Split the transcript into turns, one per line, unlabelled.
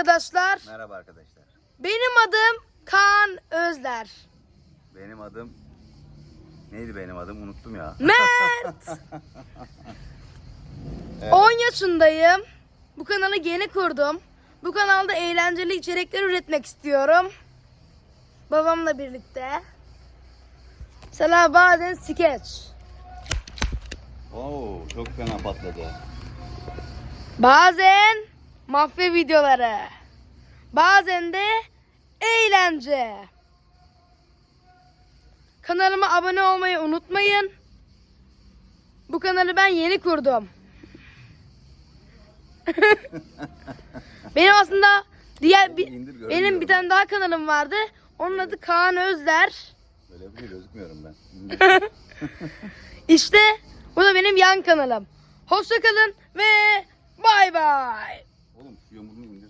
arkadaşlar.
Merhaba arkadaşlar.
Benim adım Kaan Özler.
Benim adım neydi benim adım unuttum ya.
Mert.
Evet.
10 yaşındayım. Bu kanalı yeni kurdum. Bu kanalda eğlenceli içerikler üretmek istiyorum. Babamla birlikte. Mesela bazen skeç.
Oo çok fena patladı.
Bazen mafya videoları. Bazen de eğlence. Kanalıma abone olmayı unutmayın. Bu kanalı ben yeni kurdum. benim aslında diğer
görmüyorum
benim bir tane daha kanalım vardı. Onun adı Kaan Özler.
Böyle bir şey gözükmüyorum ben.
İşte bu da benim yan kanalım. Hoşça kalın ve bay bay. Oğlum yumruğunu